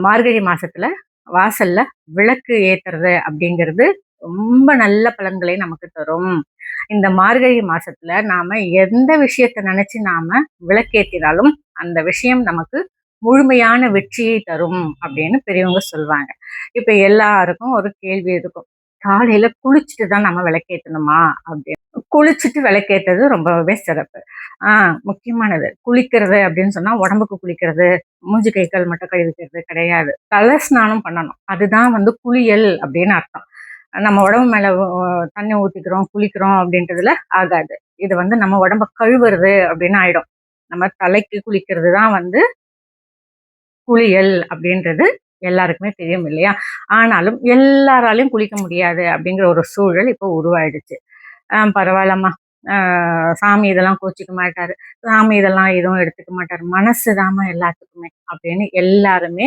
மார்கழி மாசத்துல வாசல்ல விளக்கு ஏத்துறது அப்படிங்கிறது ரொம்ப நல்ல பலன்களை நமக்கு தரும். இந்த மார்கழி மாசத்துல நாம எந்த விஷயத்த நினைச்சு நாம விளக்கேற்றினாலும் அந்த விஷயம் நமக்கு முழுமையான வெற்றியை தரும் அப்படின்னு பெரியவங்க சொல்லுவாங்க இப்ப எல்லாருக்கும் ஒரு கேள்வி இருக்கும். காலையில குளிச்சுட்டு தான் நம்ம விளக்கேற்றணுமா அப்படின்னு. குளிச்சுட்டு விளக்கேற்றது ரொம்பவே சிறப்பு. ஆஹ் முக்கியமானது. குளிக்கிறது அப்படின்னு சொன்னா உடம்புக்கு குளிக்கிறது மூஞ்சி கை கால் மட்டும் கழுவிக்கிறது கிடையாது. தலை ஸ்நானம் பண்ணணும். அதுதான் வந்து குளியல் அப்படின்னு அர்த்தம். நம்ம உடம்பு மேல தண்ணி ஊத்திக்கிறோம் குளிக்கிறோம் அப்படின்றதுல ஆகாது. இது வந்து நம்ம உடம்ப கழுவுறது அப்படின்னு ஆயிடும். நம்ம தலைக்கு குளிக்கிறது தான் வந்து குளியல் அப்படின்றது எல்லாருக்குமே தெரியும் இல்லையா? ஆனாலும் எல்லாராலையும் குளிக்க முடியாது அப்படிங்கிற ஒரு சூழல் இப்போ உருவாயிடுச்சு. பரவாயில்லம்மா. சாமி இதெல்லாம் கோச்சிக்க மாட்டாரு. சாமி இதெல்லாம் எதுவும் எடுத்துக்க மாட்டாரு. மனசு தாம எல்லாத்துக்குமே அப்படின்னு எல்லாருமே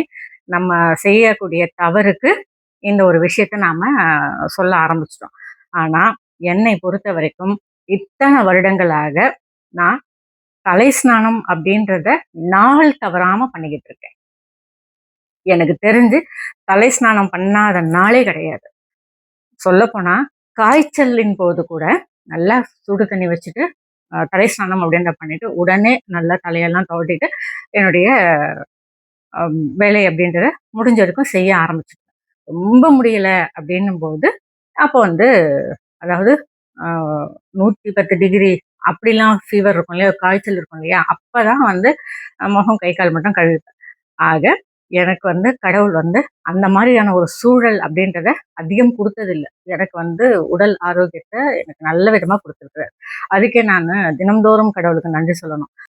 நம்ம செய்யக்கூடிய தவறுக்கு இந்த ஒரு விஷயத்த நாம சொல்ல ஆரம்பிச்சிட்டோம். ஆனா என்னை பொறுத்த வரைக்கும் இத்தனை வருடங்களாக நான் தலை ஸ்நானம் அப்படின்றத நாள் தவறாம பண்ணிக்கிட்டு இருக்கேன். எனக்கு தெரிஞ்சு தலை ஸ்நானம் பண்ணாத நாளே கிடையாது. சொல்லப்போனா காய்ச்சலின் போது கூட நல்லா சுடு தண்ணி வச்சுட்டு தலை ஸ்நானம் அப்படின்ற பண்ணிட்டு உடனே நல்லா தலையெல்லாம் தவட்டிட்டு என்னுடைய வேலை அப்படின்றத முடிஞ்ச வரைக்கும் செய்ய ஆரம்பிச்சிட்டேன். ரொம்ப முடியல அப்படின்னும் போது அப்போ வந்து அதாவது நூற்றி பத்து டிகிரி அப்படிலாம் ஃபீவர் இருக்கும் இல்லையா காய்ச்சல் இருக்கும் இல்லையா அப்போ தான் வந்து முகம் கை கால் மட்டும் கழுவிப்பேன். ஆக எனக்கு வந்து கடவுள் வந்து அந்த மாதிரியான ஒரு சூழல் அப்படின்றத அதிகம் கொடுத்ததில்லை. எனக்கு வந்து உடல் ஆரோக்கியத்தை எனக்கு நல்ல விதமாக கொடுத்துருக்குறாரு. அதுக்கே நான் தினம்தோறும் கடவுளுக்கு நன்றி சொல்லணும்.